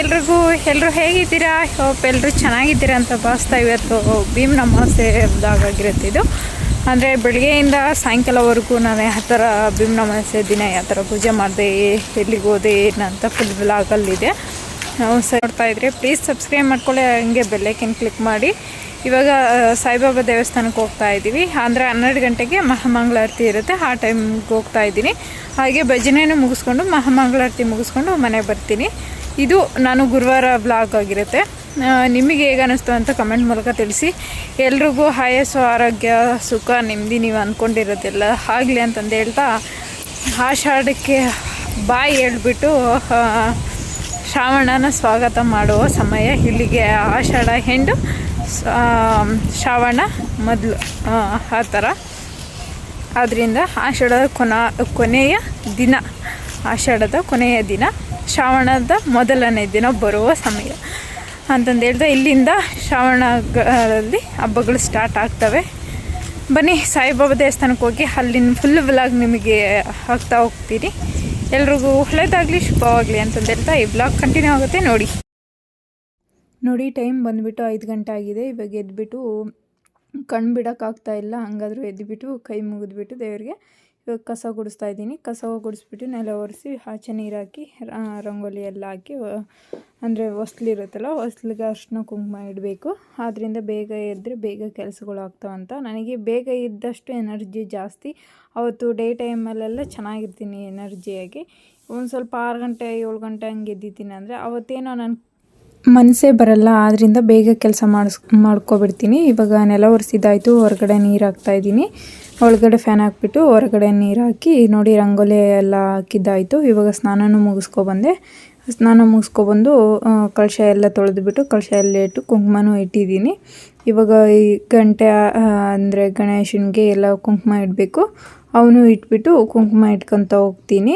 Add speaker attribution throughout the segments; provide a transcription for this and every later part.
Speaker 1: ಎಲ್ರಿಗೂ ಎಲ್ಲರೂ ಹೇಗಿದ್ದೀರಾ? ಹೋಪ್ ಎಲ್ಲರೂ ಚೆನ್ನಾಗಿದ್ದೀರಾ ಅಂತ ಭಾವಿಸ್ತಾ ಇವತ್ತು ಭೀಮ್ ನಮಾಸೆ ಆಗಿರುತ್ತೆ ಇದು. ಅಂದರೆ ಬೆಳಗ್ಗೆಯಿಂದ ಸಾಯಂಕಾಲವರೆಗೂ ನಾನು ಯಾವ ಥರ ಭೀಮ್ ನಮಾಸೆ ದಿನ ಯಾವ ಥರ ಪೂಜೆ ಮಾಡಿದೆ, ಎಲ್ಲಿಗೆ ಹೋದೆ, ಏನಂತ ಫುಲ್ ಬ್ಲಾಗಲ್ಲಿದೆ ನಾವು ಸಹ ನೋಡ್ತಾ ಇದ್ರೆ ಪ್ಲೀಸ್ ಸಬ್ಸ್ಕ್ರೈಬ್ ಮಾಡ್ಕೊಳ್ಳಿ, ಹಂಗೆ ಬೆಲ್ಲೈಕನ್ ಕ್ಲಿಕ್ ಮಾಡಿ. ಇವಾಗ ಸಾಯಿಬಾಬಾ ದೇವಸ್ಥಾನಕ್ಕೆ ಹೋಗ್ತಾ ಇದ್ದೀವಿ. ಅಂದರೆ ಹನ್ನೆರಡು ಗಂಟೆಗೆ ಮಹಾಮಂಗಳಾರತಿ ಇರುತ್ತೆ, ಆ ಟೈಮ್ಗೆ ಹೋಗ್ತಾ ಇದ್ದೀನಿ. ಹಾಗೆ ಭಜನೆನೂ ಮುಗಿಸ್ಕೊಂಡು ಮಹಾಮಂಗಳಾರತಿ ಮುಗಿಸ್ಕೊಂಡು ಮನೆಗೆ ಬರ್ತೀನಿ. ಇದು ನಾನು ಗುರುವಾರ ಬ್ಲಾಗ್ ಆಗಿರುತ್ತೆ. ನಿಮಗೆ ಹೇಗೆ ಅನ್ನಿಸ್ತು ಅಂತ ಕಮೆಂಟ್ ಮೂಲಕ ತಿಳಿಸಿ. ಎಲ್ರಿಗೂ ಆಯಸ್ಸು ಆರೋಗ್ಯ, ಸುಖ, ನೆಮ್ಮದಿ ನೀವು ಅಂದ್ಕೊಂಡಿರೋದೆಲ್ಲ ಆಗಲಿ ಅಂತಂದು ಹೇಳ್ತಾ ಆಷಾಢಕ್ಕೆ ಬಾಯಿ ಹೇಳ್ಬಿಟ್ಟು ಶ್ರಾವಣನ ಸ್ವಾಗತ ಮಾಡುವ ಸಮಯ ಇಲ್ಲಿಗೆ ಆಷಾಢ ಹೆಂಡು ಶ್ರಾವಣ ಮೊದಲು, ಆ ಥರ. ಆದ್ದರಿಂದ ಆಷಾಢದ ಕೊನ, ಕೊನೆಯ ದಿನ, ಆಷಾಢದ ಕೊನೆಯ ದಿನ. ಶ್ರಾವಣದ ಮೊದಲನೇ ದಿನ ಬರುವ ಸಮಯ. ಅಂತಂದು ಹೇಳಿದ್ರೆ ಇಲ್ಲಿಂದ ಶ್ರಾವಣಗಳಲ್ಲಿ ಹಬ್ಬಗಳು ಸ್ಟಾರ್ಟ್ ಆಗ್ತವೆ. ಬನ್ನಿ, ಸಾಯಿಬಾಬಾ ದೇವಸ್ಥಾನಕ್ಕೆ ಹೋಗಿ ಅಲ್ಲಿನ ಫುಲ್ ಬ್ಲಾಗ್ ನಿಮಗೆ ಹಾಕ್ತಾ ಹೋಗ್ತೀರಿ. ಎಲ್ರಿಗೂ ಒಳ್ಳೆಯದಾಗಲಿ ಶುಭವಾಗಲಿ ಅಂತಂದು ಹೇಳ್ತಾ ಈ ಬ್ಲಾಗ್ ಕಂಟಿನ್ಯೂ ಆಗುತ್ತೆ ನೋಡಿ. ನೋಡಿ ಟೈಮ್ ಬಂದುಬಿಟ್ಟು ಐದು ಗಂಟೆ ಆಗಿದೆ. ಇವಾಗ ಎದ್ಬಿಟ್ಟು ಕಣ್ಣು ಬಿಡೋಕ್ಕಾಗ್ತಾ ಇಲ್ಲ. ಹಂಗಾದ್ರೂ ಎದ್ದುಬಿಟ್ಟು ಕೈ ಮುಗಿದ್ಬಿಟ್ಟು ದೇವರಿಗೆ ಇವಾಗ ಕಸ ಗುಡಿಸ್ತಾ ಇದ್ದೀನಿ. ಕಸ ಗುಡಿಸ್ಬಿಟ್ಟು ನೆಲ ಒರೆಸಿ ಆಚೆ ನೀರು ಹಾಕಿ ರಂಗೋಲಿ ಎಲ್ಲ ಹಾಕಿ ಅಂದರೆ ಹೊಸ್ಲಿರುತ್ತಲ್ಲ ಹೊಸ್ಲಿಗೆ ಅರ್ಶಿನ ಕುಂಕುಮ ಇಡಬೇಕು. ಆದ್ದರಿಂದ ಬೇಗ ಎದ್ದರೆ ಬೇಗ ಕೆಲಸಗಳು ಆಗ್ತಾವಂತ ನನಗೆ ಬೇಗ ಇದ್ದಷ್ಟು ಎನರ್ಜಿ ಜಾಸ್ತಿ. ಅವತ್ತು ಡೇ ಟೈಮಲ್ಲೆಲ್ಲ ಚೆನ್ನಾಗಿರ್ತೀನಿ ಎನರ್ಜಿಯಾಗಿ. ಒಂದು ಸ್ವಲ್ಪ ಆರು ಗಂಟೆ, ಏಳು ಗಂಟೆ ಹಂಗೆ ಎದ್ದಿದ್ದೀನಿ ಅಂದರೆ ಅವತ್ತೇನೋ ನಾನು ಮನಸ್ಸೇ ಬರಲ್ಲ ಆದ್ದರಿಂದ ಬೇಗ ಕೆಲಸ ಮಾಡಿಸ್, ಮಾಡ್ಕೊಬಿಡ್ತೀನಿ. ಇವಾಗ ನೆಲ ಒರೆಸಿದ್ದಾಯಿತು, ಹೊರಗಡೆ ನೀರು ಹಾಕ್ತಾಯಿದ್ದೀನಿ ಒಳಗಡೆ ಫ್ಯಾನ್ ಹಾಕ್ಬಿಟ್ಟು ಹೊರಗಡೆ ನೀರು ಹಾಕಿ, ನೋಡಿ ರಂಗೋಲಿ ಎಲ್ಲ ಹಾಕಿದ್ದಾಯಿತು. ಇವಾಗ ಸ್ನಾನನೂ ಮುಗಿಸ್ಕೊಬಂದೆ ಸ್ನಾನ ಮುಗಿಸ್ಕೊಬಂದು ಕಳಶ ಎಲ್ಲ ತೊಳೆದುಬಿಟ್ಟು, ಕಳಶ ಎಲ್ಲ ಇಟ್ಟು ಕುಂಕುಮನೂ ಇಟ್ಟಿದ್ದೀನಿ. ಇವಾಗ ಈ ಗಂಟೆ ಅಂದರೆ ಗಣೇಶನಿಗೆ ಎಲ್ಲ ಕುಂಕುಮ ಇಡಬೇಕು. ಅವನು ಇಟ್ಬಿಟ್ಟು ಕುಂಕುಮ ಇಟ್ಕೊತ ಹೋಗ್ತೀನಿ.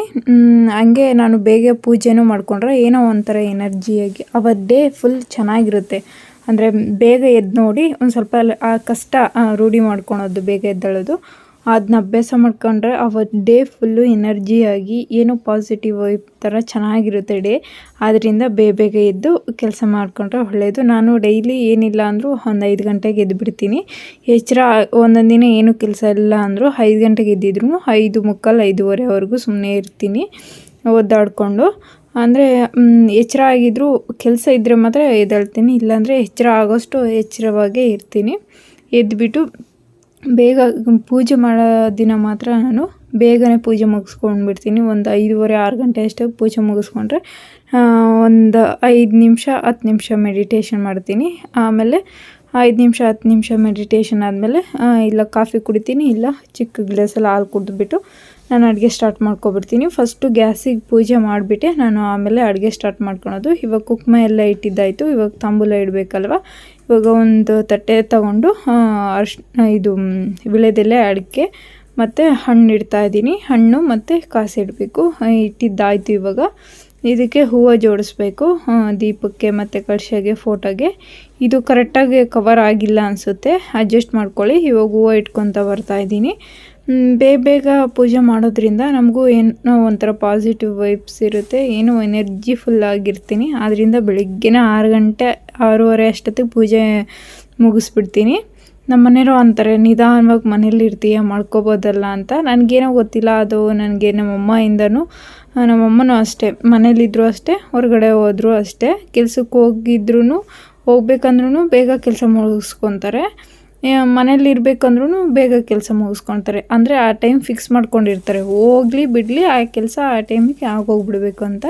Speaker 1: ಹಂಗೆ ನಾನು ಬೇಗ ಪೂಜೆನೂ ಮಾಡಿಕೊಂಡ್ರೆ ಏನೋ ಒಂಥರ ಎನರ್ಜಿಯಾಗಿ ಅವತ್ತು ಡೇ ಫುಲ್ ಚೆನ್ನಾಗಿರುತ್ತೆ. ಅಂದರೆ ಬೇಗ ಎದ್ದು ನೋಡಿ ಒಂದು ಸ್ವಲ್ಪ ಆ ಕಷ್ಟ ರೂಢಿ ಮಾಡ್ಕೊಳೋದು ಬೇಗ ಎದ್ದೇಳೋದು. ಅದನ್ನ ಅಭ್ಯಾಸ ಮಾಡ್ಕೊಂಡ್ರೆ ಅವತ್ತು ಡೇ ಫುಲ್ಲು ಎನರ್ಜಿಯಾಗಿ ಏನು ಪಾಸಿಟಿವ್ ವೈಬ್ ಥರ ಚೆನ್ನಾಗಿರುತ್ತೆ ಡೇ. ಆದ್ದರಿಂದ ಬೇಗ ಬೇಗ ಎದ್ದು ಕೆಲಸ ಮಾಡಿಕೊಂಡ್ರೆ ಒಳ್ಳೆಯದು ನಾನು ಡೈಲಿ ಏನಿಲ್ಲ ಅಂದರೂ ಒಂದು ಐದು ಗಂಟೆಗೆ ಎದ್ದು ಬಿಡ್ತೀನಿ ಎಚ್ಚರ ಒಂದೊಂದು ದಿನ ಏನೂ ಕೆಲಸ ಇಲ್ಲ ಅಂದರೂ ಐದು ಗಂಟೆಗೆ ಎದ್ದಿದ್ರು ಐದು ಮುಕ್ಕಾಲು ಐದೂವರೆವರೆಗೂ ಸುಮ್ಮನೆ ಇರ್ತೀನಿ. ಒದ್ದಾಡಿಕೊಂಡು. ಅಂದರೆ ಎಚ್ಚರ ಆಗಿದ್ದರೂ ಕೆಲಸ ಇದ್ದರೆ ಮಾತ್ರ ಎದ್ದಾಳ್ತೀನಿ. ಇಲ್ಲಾಂದರೆ ಎಚ್ಚರ ಆಗೋಷ್ಟು ಎಚ್ಚರವಾಗೇ ಇರ್ತೀನಿ. ಎದ್ದುಬಿಟ್ಟು ಬೇಗ ಪೂಜೆ ಮಾಡೋ ದಿನ ಮಾತ್ರ ನಾನು ಬೇಗನೆ ಪೂಜೆ ಮುಗಿಸ್ಕೊಂಡ್ಬಿಡ್ತೀನಿ. ಒಂದು ಐದುವರೆ, ಆರು ಗಂಟೆ ಅಷ್ಟೇ ಪೂಜೆ ಮುಗಿಸ್ಕೊಂಡ್ರೆ ಒಂದು ಐದು ನಿಮಿಷ, ಹತ್ತು ನಿಮಿಷ ಮೆಡಿಟೇಷನ್ ಮಾಡ್ತೀನಿ. ಆಮೇಲೆ ಐದು ನಿಮಿಷ, ಹತ್ತು ನಿಮಿಷ ಮೆಡಿಟೇಷನ್ ಆದಮೇಲೆ ಇಲ್ಲ ಕಾಫಿ ಕುಡಿತೀನಿ, ಇಲ್ಲ ಚಿಕ್ಕ ಗ್ಲಾಸಲ್ಲಿ ಹಾಲು ಕುಡಿದ್ಬಿಟ್ಟು ನಾನು ಅಡುಗೆ ಸ್ಟಾರ್ಟ್ ಮಾಡ್ಕೊಬಿಡ್ತೀನಿ. ಫಸ್ಟು ಗ್ಯಾಸಿಗೆ ಪೂಜೆ ಮಾಡಿಬಿಟ್ಟೆ, ನಾನು ಆಮೇಲೆ ಅಡುಗೆ ಸ್ಟಾರ್ಟ್ ಮಾಡ್ಕೊಳೋದು. ಇವಾಗ ಕುಕ್ಮ ಎಲ್ಲ ಇಟ್ಟಿದ್ದಾಯಿತು, ಇವಾಗ ತಾಂಬೂಲ ಇಡಬೇಕಲ್ವ? ಇವಾಗ ಒಂದು ತಟ್ಟೆ ತಗೊಂಡು ಅರ್ಶ್ ಇದು ವಿಳೆದೆಲೆ ಅಡಿಕೆ ಮತ್ತು ಹಣ್ಣು ಇಡ್ತಾ ಇದ್ದೀನಿ. ಹಣ್ಣು ಮತ್ತು ಕಾಸು ಇಡಬೇಕು. ಇಟ್ಟಿದ್ದಾಯಿತು ಇವಾಗ. ಇದಕ್ಕೆ ಹೂವು ಜೋಡಿಸ್ಬೇಕು. ದೀಪಕ್ಕೆ ಮತ್ತು ಕಳಶಗೆ ಫೋಟೋಗೆ. ಇದು ಕರೆಕ್ಟಾಗಿ ಕವರ್ ಆಗಿಲ್ಲ ಅನಿಸುತ್ತೆ. ಅಡ್ಜಸ್ಟ್ ಮಾಡ್ಕೊಳ್ಳಿ. ಇವಾಗ ಹೂವು ಇಟ್ಕೊತ ಬರ್ತಾ ಇದ್ದೀನಿ. ಮ್, ಬೇಗ ಬೇಗ ಪೂಜೆ ಮಾಡೋದ್ರಿಂದ ನಮಗೂ ಏನೋ ಒಂಥರ ಪಾಸಿಟಿವ್ ವೈಬ್ಸ್ ಇರುತ್ತೆ. ಏನೋ ಎನರ್ಜಿ ಫುಲ್ ಆಗಿರ್ತೀನಿ. ಆದ್ದರಿಂದ ಬೆಳಿಗ್ಗೆನೇ ಆರು ಗಂಟೆ, ಆರೂವರೆ ಅಷ್ಟೊತ್ತಿಗೆ ಪೂಜೆ ಮುಗಿಸ್ಬಿಡ್ತೀನಿ. ನಮ್ಮ ಮನೆಯವರು ಅಂತಾರೆ, ನಿಧಾನವಾಗಿ ಮನೇಲಿ ಇರ್ತೀಯ, ಮಾಡ್ಕೋಬೋದಲ್ಲ ಅಂತ. ನನಗೇನೋ ಗೊತ್ತಿಲ್ಲ, ಅದು ನನಗೆ ನಮ್ಮಮ್ಮಯಿಂದನೂ ನಮ್ಮಮ್ಮನೂ ಅಷ್ಟೇ. ಮನೇಲಿದ್ದರೂ ಅಷ್ಟೇ, ಹೊರಗಡೆ ಹೋದರೂ ಅಷ್ಟೇ. ಕೆಲಸಕ್ಕೆ ಹೋಗಿದ್ರೂ ಹೋಗ್ಬೇಕಂದ್ರೂ ಬೇಗ ಕೆಲಸ ಮುಗಿಸ್ಕೊತಾರೆ. ಮನೇಲಿ ಇರಬೇಕಂದ್ರೂ ಬೇಗ ಕೆಲಸ ಮುಗಿಸ್ಕೊತಾರೆ. ಅಂದರೆ ಆ ಟೈಮ್ ಫಿಕ್ಸ್ ಮಾಡ್ಕೊಂಡಿರ್ತಾರೆ. ಹೋಗಲಿ ಬಿಡಲಿ, ಆ ಕೆಲಸ ಆ ಟೈಮಿಗೆ ಆಗೋಗ್ಬಿಡ್ಬೇಕು ಅಂತ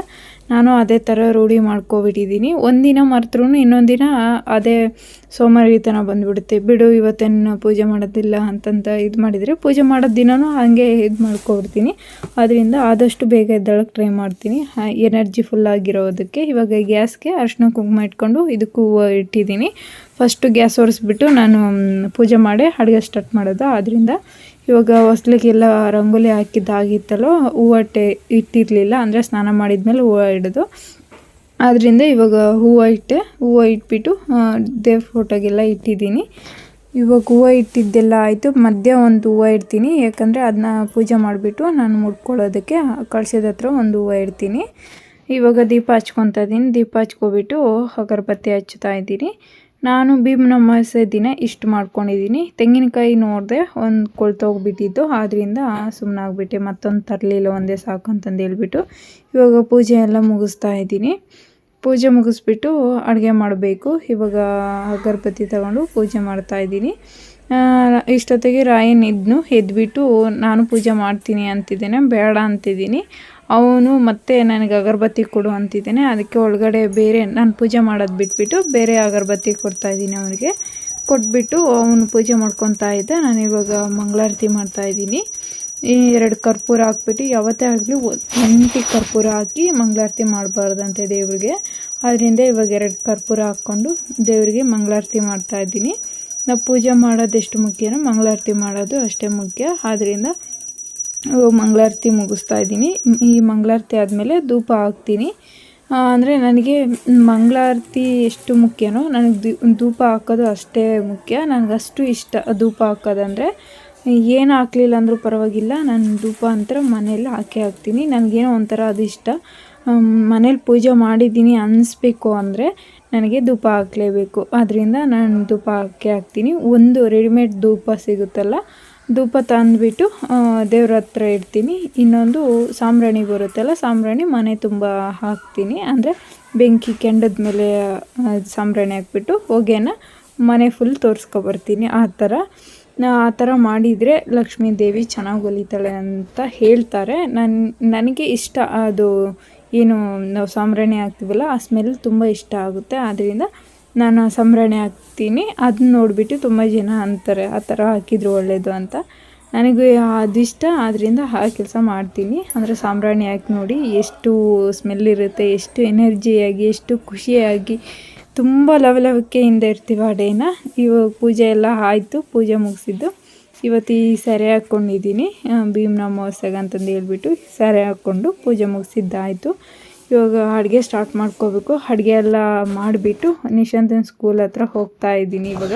Speaker 1: ನಾನು ಅದೇ ಥರ ರೂಢಿ ಮಾಡ್ಕೊಬಿಟ್ಟಿದ್ದೀನಿ. ಒಂದಿನ ಮರೆತ್ರೂ ಇನ್ನೊಂದಿನ ದಿನ ಅದೇ ಸೋಮಾರಿತನ ಬಂದುಬಿಡುತ್ತೆ. ಬಿಡು, ಇವತ್ತೇನು ಪೂಜೆ ಮಾಡೋದಿಲ್ಲ ಅಂತಂತ ಇದು ಮಾಡಿದರೆ ಪೂಜೆ ಮಾಡೋ ದಿನವೂ ಹಾಗೆ ಇದು ಮಾಡ್ಕೊಬಿಡ್ತೀನಿ. ಅದರಿಂದ ಆದಷ್ಟು ಬೇಗ ಎದ್ದೊಳಗೆ ಟ್ರೈ ಮಾಡ್ತೀನಿ. ಎನರ್ಜಿ ಫುಲ್ ಆಗಿರೋದಕ್ಕೆ ಇವಾಗ ಗ್ಯಾಸ್ಗೆ ಅರಿಶಿನ ಕುಂಕುಮ ಇಟ್ಕೊಂಡು ಇದಕ್ಕೂ ಇಟ್ಟಿದ್ದೀನಿ. ಫಸ್ಟು ಗ್ಯಾಸ್ ಒರೆಸ್ಬಿಟ್ಟು ನಾನು ಪೂಜೆ ಮಾಡಿ ಅಡುಗೆ ಸ್ಟಾರ್ಟ್ ಮಾಡೋದು. ಆದ್ದರಿಂದ ಇವಾಗ ಹೊಸ್ಲಿಗೆಲ್ಲ ರಂಗೋಲಿ ಹಾಕಿದ್ದಾಗಿತ್ತಲ್ಲೋ, ಹೂವು ಟೆ ಇಟ್ಟಿರಲಿಲ್ಲ, ಅಂದರೆ ಸ್ನಾನ ಮಾಡಿದ್ಮೇಲೆ ಹೂವು ಇಡೋದು. ಆದ್ದರಿಂದ ಇವಾಗ ಹೂವು ಇಟ್ಟೆ, ಹೂವು ಇಟ್ಬಿಟ್ಟು ದೇವ್ರ ಫೋಟೋಗೆಲ್ಲ ಇಟ್ಟಿದ್ದೀನಿ. ಇವಾಗ ಹೂವು ಇಟ್ಟಿದ್ದೆಲ್ಲ ಆಯಿತು. ಮಧ್ಯ ಒಂದು ಹೂವು ಇಡ್ತೀನಿ, ಯಾಕಂದರೆ ಅದನ್ನ ಪೂಜೆ ಮಾಡಿಬಿಟ್ಟು ನಾನು ಮುಡ್ಕೊಳ್ಳೋದಕ್ಕೆ ಕಳ್ಸಿದ ಹತ್ರ ಒಂದು ಹೂವು ಇಡ್ತೀನಿ. ಇವಾಗ ದೀಪ ಹಚ್ಕೊತಾ ಇದ್ದೀನಿ. ದೀಪ ಹಚ್ಕೊಬಿಟ್ಟು ಅಗರಬತ್ತಿ ಹಚ್ತಾ ಇದ್ದೀನಿ. ನಾನು ಭೀಮನ ನಮಾಸೆ ದಿನ ಇಷ್ಟು ಮಾಡ್ಕೊಂಡಿದ್ದೀನಿ ತೆಂಗಿನಕಾಯಿ ನೋಡಿದೆ ಒಂದು ಕೊಳ್ತೋಗ್ಬಿಟ್ಟಿದ್ದು ಆದ್ದರಿಂದ ಸುಮ್ಮನಾಗ್ಬಿಟ್ಟೆ ಮತ್ತೊಂದು ತರಲಿಲ್ಲ, ಒಂದೇ ಸಾಕು ಅಂತಂದು ಹೇಳ್ಬಿಟ್ಟು ಇವಾಗ ಪೂಜೆ ಎಲ್ಲ ಮುಗಿಸ್ತಾ ಇದ್ದೀನಿ. ಪೂಜೆ ಮುಗಿಸ್ಬಿಟ್ಟು ಅಡುಗೆ ಮಾಡಬೇಕು. ಇವಾಗ ಅಗರಬತ್ತಿ ತಗೊಂಡು ಪೂಜೆ ಮಾಡ್ತಾ ಇದ್ದೀನಿ. ಇಷ್ಟೊತ್ತಿಗೆ ರಾಯನ್ ಇದ್ನು. ಎದ್ಬಿಟ್ಟು ನಾನು ಪೂಜೆ ಮಾಡ್ತೀನಿ ಅಂತಿದ್ದೇನೆ. ಬೇಡ ಅಂತಿದ್ದೀನಿ. ಅವನು ಮತ್ತೆ ನನಗೆ ಅಗರಬತ್ತಿ ಕೊಡು ಅಂತಿದ್ದೇನೆ. ಅದಕ್ಕೆ ಒಳಗಡೆ ಬೇರೆ ನಾನು ಪೂಜೆ ಮಾಡೋದು ಬಿಟ್ಬಿಟ್ಟು ಬೇರೆ ಅಗರಬತ್ತಿ ಕೊಡ್ತಾಯಿದ್ದೀನಿ ಅವನಿಗೆ. ಕೊಟ್ಬಿಟ್ಟು ಅವನು ಪೂಜೆ ಮಾಡ್ಕೊತಾ ಇದ್ದೆ. ನಾನು ಇವಾಗ ಮಂಗಳಾರತಿ ಮಾಡ್ತಾಯಿದ್ದೀನಿ ಈ ಎರಡು ಕರ್ಪೂರ ಹಾಕ್ಬಿಟ್ಟು ಯಾವತ್ತೇ ಆಗಲಿ ಒಂಟಿ ಕರ್ಪೂರ ಹಾಕಿ ಮಂಗಳಾರತಿ ಮಾಡಬಾರ್ದಂತೆ ದೇವ್ರಿಗೆ. ಅದರಿಂದ ಇವಾಗ ಎರಡು ಕರ್ಪೂರ ಹಾಕ್ಕೊಂಡು ದೇವರಿಗೆ ಮಂಗಳಾರತಿ ಮಾಡ್ತಾಯಿದ್ದೀನಿ ನಾವು ಪೂಜೆ ಮಾಡೋದು ಎಷ್ಟು ಮುಖ್ಯನೋ ಮಂಗಳಾರತಿ ಮಾಡೋದು ಅಷ್ಟೇ ಮುಖ್ಯ. ಆದ್ದರಿಂದ ಮಂಗಳಾರತಿ ಮುಗಿಸ್ತಾ ಇದ್ದೀನಿ. ಈ ಮಂಗಳಾರತಿ ಆದಮೇಲೆ ಧೂಪ ಹಾಕ್ತೀನಿ. ಅಂದರೆ ನನಗೆ ಮಂಗಳಾರತಿ ಎಷ್ಟು ಮುಖ್ಯನೋ, ನನಗೆ ಧೂಪ ಹಾಕೋದು ಅಷ್ಟೇ ಮುಖ್ಯ. ನನಗಷ್ಟು ಇಷ್ಟ ಧೂಪ ಹಾಕೋದಂದರೆ ಏನು ಹಾಕಲಿಲ್ಲ ಅಂದರೂ ಪರವಾಗಿಲ್ಲ, ನಾನು ಧೂಪ ಅಂತರ ಮನೆಯಲ್ಲಿ ಹಾಕೇ ಹಾಕ್ತೀನಿ. ನನಗೇನೋ ಒಂಥರ ಅದು ಇಷ್ಟ. ಮನೇಲಿ ಪೂಜೆ ಮಾಡಿದ್ದೀನಿ ಅನ್ನಿಸ್ಬೇಕು ಅಂದರೆ ನನಗೆ ಧೂಪ ಹಾಕಲೇಬೇಕು. ಅದರಿಂದ ನಾನು ಧೂಪ ಹಾಕಿ ಹಾಕ್ತೀನಿ. ಒಂದು ರೆಡಿಮೇಡ್ ಧೂಪ ಸಿಗುತ್ತಲ್ಲ ಧೂಪ ತಂದುಬಿಟ್ಟು ದೇವ್ರ ಹತ್ರ ಇಡ್ತೀನಿ. ಇನ್ನೊಂದು ಸಾಂಬ್ರಾಣಿ ಬರುತ್ತಲ್ಲ, ಸಾಂಬ್ರಾಣಿ ಮನೆ ತುಂಬ ಹಾಕ್ತೀನಿ. ಅಂದರೆ ಬೆಂಕಿ ಕೆಂಡದ ಮೇಲೆ ಸಾಂಬ್ರಾಣಿ ಹಾಕ್ಬಿಟ್ಟು ಹೊಗೆನ ಮನೆ ಫುಲ್ ತೋರಿಸ್ಕೊಬರ್ತೀನಿ ಆ ಥರ. ಆ ಥರ ಮಾಡಿದರೆ ಲಕ್ಷ್ಮೀ ದೇವಿ ಚೆನ್ನಾಗಿ ಹೊಲಿತಾಳೆ ಅಂತ ಹೇಳ್ತಾರೆ. ನನ್ನ ನನಗೆ ಇಷ್ಟ ಅದು ಏನು ನಾವು ಸಾಂಬ್ರಾಣಿ ಹಾಕ್ತೀವಲ್ಲ, ಆ ಸ್ಮೆಲ್ ತುಂಬ ಇಷ್ಟ ಆಗುತ್ತೆ. ಆದ್ದರಿಂದ ನಾನು ಸಂಭ್ರಾಣಿ ಹಾಕ್ತೀನಿ ಅದನ್ನ ನೋಡಿಬಿಟ್ಟು ತುಂಬ ಜನ ಅಂತಾರೆ, ಆ ಥರ ಹಾಕಿದ್ರು ಒಳ್ಳೆಯದು ಅಂತ. ನನಗೆ ಅದಿಷ್ಟ ಆದ್ದರಿಂದ ಆ ಕೆಲಸ ಮಾಡ್ತೀನಿ. ಅಂದರೆ ಸಾಂಬ್ರಾಣಿ ಹಾಕಿ ನೋಡಿ ಎಷ್ಟು ಸ್ಮೆಲ್ ಇರುತ್ತೆ, ಎಷ್ಟು ಎನರ್ಜಿಯಾಗಿ ಎಷ್ಟು ಖುಷಿಯಾಗಿ, ತುಂಬ ಲವಲವಿಕೆಯಿಂದ ಇರ್ತೀವಿ ಆ ಡೇನ. ಇವಾಗ ಪೂಜೆ ಎಲ್ಲ ಆಯಿತು, ಪೂಜೆ ಮುಗಿಸಿದ್ದು. ಇವತ್ತು ಈ ಸರಿ ಹಾಕ್ಕೊಂಡಿದ್ದೀನಿ ಭೀಮ್ನ ಅಮಾವಾಸ್ಯೆಗೆ ಅಂತಂದು ಹೇಳ್ಬಿಟ್ಟು ಸೆರೆ ಹಾಕ್ಕೊಂಡು ಪೂಜೆ ಮುಗಿಸಿದ್ದಾಯಿತು. ಇವಾಗ ಅಡುಗೆ ಸ್ಟಾರ್ಟ್ ಮಾಡ್ಕೋಬೇಕು. ಅಡುಗೆ ಎಲ್ಲ ಮಾಡಿಬಿಟ್ಟು ನಿಶಾಂತನ ಸ್ಕೂಲ್ ಹತ್ರ ಹೋಗ್ತಾ ಇದ್ದೀನಿ ಇವಾಗ.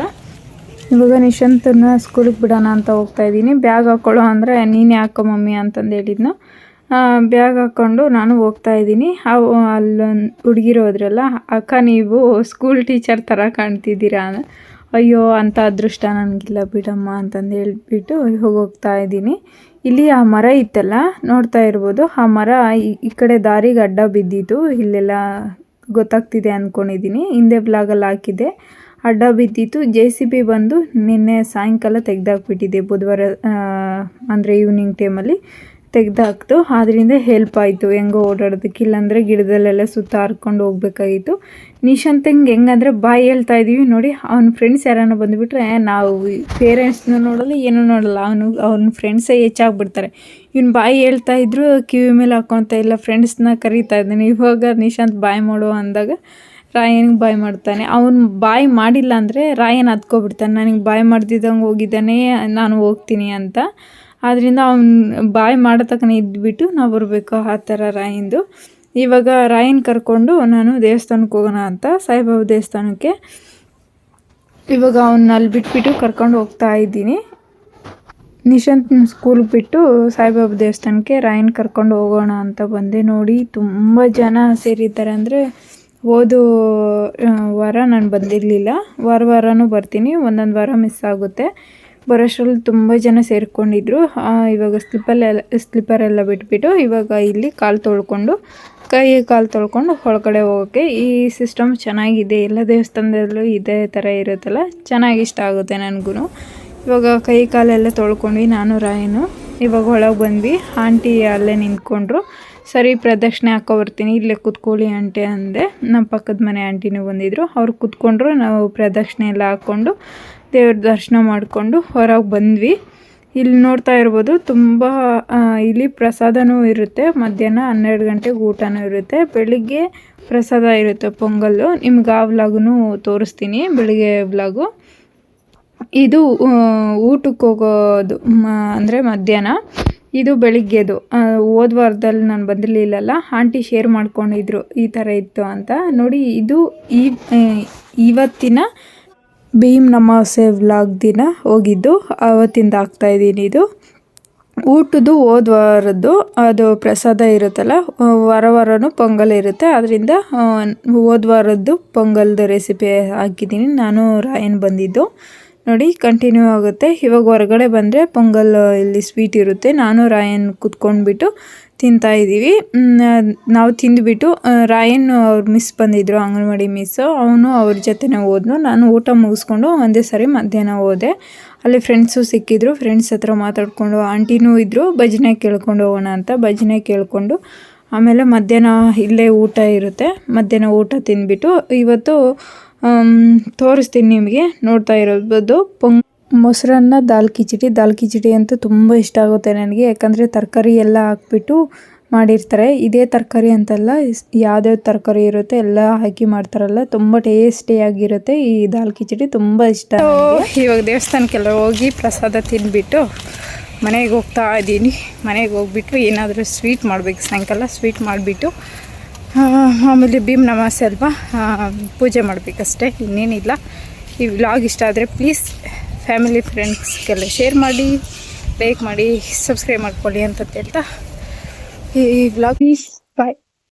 Speaker 1: ಇವಾಗ ನಿಶಾಂತನ ಸ್ಕೂಲಿಗೆ ಬಿಡೋಣ ಅಂತ ಹೋಗ್ತಾ ಇದ್ದೀನಿ. ಬ್ಯಾಗ್ ಹಾಕ್ಕೊಳ್ಳೋ ಅಂದರೆ ನೀನೇ ಹಾಕೋ ಮಮ್ಮಿ ಅಂತಂದು ಹೇಳಿದ್ನು. ಬ್ಯಾಗ್ ಹಾಕ್ಕೊಂಡು ನಾನು ಹೋಗ್ತಾ ಇದ್ದೀನಿ. ಅವು ಅಲ್ಲೊಂದು ಹುಡುಗಿರೋದ್ರಲ್ಲ ಅಕ್ಕ, ನೀವು ಸ್ಕೂಲ್ ಟೀಚರ್ ಥರ ಕಾಣ್ತಿದ್ದೀರಾ? ಅಯ್ಯೋ ಅಂಥ ಅದೃಷ್ಟ ನನಗಿಲ್ಲ ಬಿಡಮ್ಮ, ಅಂತಂದು ಹೇಳ್ಬಿಟ್ಟು ಹೋಗ್ತಾ ಇದ್ದೀನಿ. ಇಲ್ಲಿ ಆ ಮರ ಇತ್ತಲ್ಲ, ನೋಡ್ತಾ ಇರ್ಬೋದು. ಆ ಮರ ಈ ಕಡೆ ದಾರಿಗೆ ಅಡ್ಡ ಬಿದ್ದಿತ್ತು ಇಲ್ಲೆಲ್ಲ ಗೊತ್ತಾಗ್ತಿದೆ ಅಂದ್ಕೊಂಡಿದ್ದೀನಿ ಹಿಂದೆ ಬ್ಲಾಗಲ್ಲಿ ಹಾಕಿದೆ ಅಡ್ಡ ಬಿದ್ದಿತ್ತು ಜೆ ಸಿ ಬಿ ಬಂದು ನಿನ್ನೆ ಸಾಯಂಕಾಲ ತೆಗ್ದಾಕ್ಬಿಟ್ಟಿದೆ ಬುಧವಾರ ಅಂದರೆ ಈವ್ನಿಂಗ್ ಟೈಮಲ್ಲಿ ತೆಗ್ದಾಕ್ತು. ಅದರಿಂದ ಹೆಲ್ಪ್ ಆಯಿತು. ಹೆಂಗೋ ಓಡಾಡೋದಕ್ಕೆ. ಇಲ್ಲಾಂದರೆ ಗಿಡದಲ್ಲೆಲ್ಲ ಸುತ್ತ ಹಾರ್ಕೊಂಡು ಹೋಗ್ಬೇಕಾಗಿತ್ತು. ನಿಶಾಂತಂಗೆ ಹೆಂಗಂದ್ರೆ ಬಾಯಿ ಹೇಳ್ತಾ ಇದ್ದೀವಿ ನೋಡಿ. ಅವ್ನ ಫ್ರೆಂಡ್ಸ್ ಯಾರನ್ನು ಬಂದುಬಿಟ್ರೆ ನಾವು ಪೇರೆಂಟ್ಸ್ನ ನೋಡಲ್ಲ, ಏನೂ ನೋಡಲ್ಲ. ಅವನು, ಅವ್ನ ಫ್ರೆಂಡ್ಸೇ ಹೆಚ್ಚಾಗ್ಬಿಡ್ತಾರೆ. ಇವ್ನು ಬಾಯಿ ಹೇಳ್ತಾ ಇದ್ರು, ಕಿವಿ ಮೇಲೆ ಹಾಕೊತ ಇಲ್ಲ. ಫ್ರೆಂಡ್ಸ್ನ ಕರೀತಾ ಇದ್ದಾನೆ. ಇವಾಗ ನಿಶಾಂತ್ ಬಾಯಿ ಮಾಡು ಅಂದಾಗ ರಾಯನಿಗೆ ಬಾಯ್ ಮಾಡ್ತಾನೆ. ಅವನು ಬಾಯ್ ಮಾಡಿಲ್ಲ ಅಂದರೆ ರಾಯನ್ ಹತ್ಕೊಬಿಡ್ತಾನೆ. ನನಗೆ ಬಾಯ್ ಮಾಡ್ದಿದ್ದಂಗೆ ಹೋಗಿದ್ದಾನೆ. ನಾನು ಹೋಗ್ತೀನಿ ಅಂತ. ಆದ್ದರಿಂದ ಅವ್ನು ಬಾಯ್ ಮಾಡೋ ಇದ್ಬಿಟ್ಟು ನಾವು ಬರಬೇಕು ಆ ಥರ ರಾಯಿಂದು. ಇವಾಗ ರಾಯನ್ ಕರ್ಕೊಂಡು ನಾನು ದೇವಸ್ಥಾನಕ್ಕೆ ಹೋಗೋಣ ಅಂತ ಸಾಯಿಬಾಬಾ ದೇವಸ್ಥಾನಕ್ಕೆ. ಇವಾಗ ಅವನ್ನ ಅಲ್ಲಿ ಬಿಟ್ಬಿಟ್ಟು ಕರ್ಕೊಂಡು ಹೋಗ್ತಾ ಇದ್ದೀನಿ. ನಿಶಾಂತ್ ಸ್ಕೂಲ್ಗೆ ಬಿಟ್ಟು ಸಾಯಿಬಾಬಾ ದೇವಸ್ಥಾನಕ್ಕೆ ರಾಯನ್ ಕರ್ಕೊಂಡು ಹೋಗೋಣ ಅಂತ ಬಂದೆ ನೋಡಿ. ತುಂಬ ಜನ ಸೇರಿದ್ದಾರೆ ಅಂದರೆ ಓದು ವಾರ ನಾನು ಬಂದಿರಲಿಲ್ಲ. ವಾರ ವಾರನೂ ಬರ್ತೀನಿ. ಒಂದೊಂದು ವಾರ ಮಿಸ್ ಆಗುತ್ತೆ. ಬರೋಷ್ಟರಲ್ಲಿ ತುಂಬ ಜನ ಸೇರಿಕೊಂಡಿದ್ರು. ಇವಾಗ ಸ್ಲಿಪ್ಪಲ್ಲೆಲ್ಲ ಸ್ಲಿಪ್ಪರೆಲ್ಲ ಬಿಟ್ಬಿಟ್ಟು ಇವಾಗ ಇಲ್ಲಿ ಕಾಲು ತೊಳ್ಕೊಂಡು ಕೈ ಕಾಲು ತೊಳ್ಕೊಂಡು ಒಳಗಡೆ ಹೋಗೋಕ್ಕೆ ಈ ಸಿಸ್ಟಮ್ ಚೆನ್ನಾಗಿದೆ. ಎಲ್ಲ ದೇವಸ್ಥಾನದಲ್ಲೂ ಇದೇ ಥರ ಇರುತ್ತಲ್ಲ, ಚೆನ್ನಾಗಿ ಇಷ್ಟ ಆಗುತ್ತೆ ನನಗೂ ಇವಾಗ ಕೈ ಕಾಲೆಲ್ಲ ತೊಳ್ಕೊಂಡ್ವಿ, ನಾನು, ರಾಯನು. ಇವಾಗ ಒಳಗೆ ಬಂದ್ವಿ, ಆಂಟಿ ಅಲ್ಲೇ ನಿಂತ್ಕೊಂಡ್ರು. ಸರಿ, ಪ್ರದಕ್ಷಿಣೆ ಹಾಕೋ ಬರ್ತೀನಿ, ಇಲ್ಲೇ ಕೂತ್ಕೊಳ್ಳಿ ಆಂಟಿ ಅಂದೆ. ನಮ್ಮ ಪಕ್ಕದ ಮನೆ ಆಂಟಿನೂ ಬಂದಿದ್ರು. ಅವ್ರು ಕೂತ್ಕೊಂಡ್ರು, ನಾವು ಪ್ರದಕ್ಷಿಣೆ ಎಲ್ಲ ಹಾಕ್ಕೊಂಡು ದೇವ್ರ ದರ್ಶನ ಮಾಡಿಕೊಂಡು ಹೊರಗೆ ಬಂದ್ವಿ. ಇಲ್ಲಿ ನೋಡ್ತಾ ಇರ್ಬೋದು ತುಂಬ ಇಲ್ಲಿ ಪ್ರಸಾದನೂ ಇರುತ್ತೆ. ಮಧ್ಯಾಹ್ನ ಹನ್ನೆರಡು ಗಂಟೆಗೆ ಊಟನೂ ಇರುತ್ತೆ. ಬೆಳಿಗ್ಗೆ ಪ್ರಸಾದ ಇರುತ್ತೆ ಪೊಂಗಲ್ಲು. ನಿಮ್ಗೆ ಆ ವ್ಲಾಗು ತೋರಿಸ್ತೀನಿ, ಬೆಳಿಗ್ಗೆ ವ್ಲಾಗು. ಇದು ಊಟಕ್ಕೆ ಹೋಗೋದು ಅಂದರೆ ಮಧ್ಯಾಹ್ನ. ಇದು ಬೆಳಿಗ್ಗೆದು. ಹೋದ ವಾರದಲ್ಲಿ ನಾನು ಬಂದಿರಲಿಲ್ಲಲ್ಲ, ಆಂಟಿ ಶೇರ್ ಮಾಡ್ಕೊಂಡಿದ್ರು ಈ ಥರ ಇತ್ತು ಅಂತ. ನೋಡಿ, ಇದು ಈ ಇವತ್ತಿನ ಭೀಮ್ ನಮಾಸೆ ವ್ಲಾಗ್ ದಿನ ಹೋಗಿದ್ದು ಆವತ್ತಿಂದ ಆಗ್ತಾಯಿದ್ದೀನಿ ಇದು. ಊಟದ್ದು ಹೋದ ವಾರದ್ದು, ಅದು ಪ್ರಸಾದ ಇರುತ್ತಲ್ಲ, ವಾರ ವಾರನೂ ಪೊಂಗಲ್ ಇರುತ್ತೆ. ಅದರಿಂದ ಹೋದ ವಾರದ್ದು ಪೊಂಗಲ್ದು ರೆಸಿಪಿ ಹಾಕಿದ್ದೀನಿ. ನಾನು ರಾಯನ್ ಬಂದಿದ್ದು. ನೋಡಿ ಕಂಟಿನ್ಯೂ ಆಗುತ್ತೆ. ಇವಾಗ ಹೊರಗಡೆ ಬಂದರೆ ಪೊಂಗಲ್ ಇಲ್ಲಿ ಸ್ವೀಟ್ ಇರುತ್ತೆ. ನಾನು, ರಾಯನ್ ಕುತ್ಕೊಂಡ್ಬಿಟ್ಟು ತಿಂತಾ ಇದ್ದೀವಿ ನಾವು ತಿಂದುಬಿಟ್ಟು ರಾಯನ್ ಅವ್ರು ಮಿಸ್ ಬಂದಿದ್ದರು ಅಂಗನವಾಡಿ ಮಿಸ್ಸು ಅವನು ಅವ್ರ ಜೊತೆನೇ ಹೋದ್ನು. ನಾನು ಊಟ ಮುಗಿಸ್ಕೊಂಡು ಒಂದೇ ಸಾರಿ ಮಧ್ಯಾಹ್ನ ಹೋದೆ. ಅಲ್ಲಿ ಫ್ರೆಂಡ್ಸು ಸಿಕ್ಕಿದ್ರು. ಫ್ರೆಂಡ್ಸ್ ಹತ್ರ ಮಾತಾಡಿಕೊಂಡು, ಆಂಟಿನೂ ಇದ್ದರು ಭಜನೆ ಕೇಳ್ಕೊಂಡು ಹೋಗೋಣ ಅಂತ. ಭಜನೆ ಕೇಳಿಕೊಂಡು, ಆಮೇಲೆ ಮಧ್ಯಾಹ್ನ ಇಲ್ಲೇ ಊಟ ಇರುತ್ತೆ. ಮಧ್ಯಾಹ್ನ ಊಟ ತಿಂದುಬಿಟ್ಟು, ಇವತ್ತು ತೋರಿಸ್ತೀನಿ ನಿಮಗೆ. ನೋಡ್ತಾ ಇರೋದು ಪೊಂಗ್ ಮೊಸರನ್ನ ದಾಲ್ ಕಿಚಡಿ. ದಾಲ್ ಕಿಚಡಿ ಅಂತೂ ತುಂಬ ಇಷ್ಟ ಆಗುತ್ತೆ ನನಗೆ. ಯಾಕಂದರೆ ತರಕಾರಿ ಎಲ್ಲ ಹಾಕ್ಬಿಟ್ಟು ಮಾಡಿರ್ತಾರೆ. ಇದೇ ತರಕಾರಿ ಅಂತಲ್ಲ ಯಾವ್ದ್ಯಾವ್ದು ತರಕಾರಿ ಇರುತ್ತೆ ಎಲ್ಲ ಹಾಕಿ ಮಾಡ್ತಾರಲ್ಲ ತುಂಬ ಟೇಸ್ಟಿಯಾಗಿರುತ್ತೆ ಈ ದಾಲ್ ಕಿಚಡಿ. ತುಂಬ ಇಷ್ಟ ಇವಾಗ ದೇವಸ್ಥಾನಕ್ಕೆಲ್ಲ ಹೋಗಿ ಪ್ರಸಾದ ತಿಂದ್ಬಿಟ್ಟು ಮನೆಗೆ ಹೋಗ್ತಾ ಇದ್ದೀನಿ ಮನೆಗೆ ಹೋಗ್ಬಿಟ್ಟು ಏನಾದರೂ ಸ್ವೀಟ್ ಮಾಡಬೇಕು ಸಾಯಂಕಾಲ ಸ್ವೀಟ್ ಮಾಡಿಬಿಟ್ಟು ಆಮೇಲೆ ಭೀಮ್ ನಮಾಸ್ ಅಲ್ವಾ? ಪೂಜೆ ಮಾಡಬೇಕಷ್ಟೇ, ಇನ್ನೇನಿಲ್ಲ. ಈ ವ್ಲಾಗ್ ಇಷ್ಟ ಆದರೆ ಪ್ಲೀಸ್ ಫ್ಯಾಮಿಲಿ ಫ್ರೆಂಡ್ಸ್ಗೆಲ್ಲ ಶೇರ್ ಮಾಡಿ ಲೈಕ್ ಮಾಡಿ ಸಬ್ಸ್ಕ್ರೈಬ್ ಮಾಡ್ಕೊಳ್ಳಿ ಅಂತ ಹೇಳ್ತಾ ಈ ವ್ಲಾಗ್ ಬಾಯ್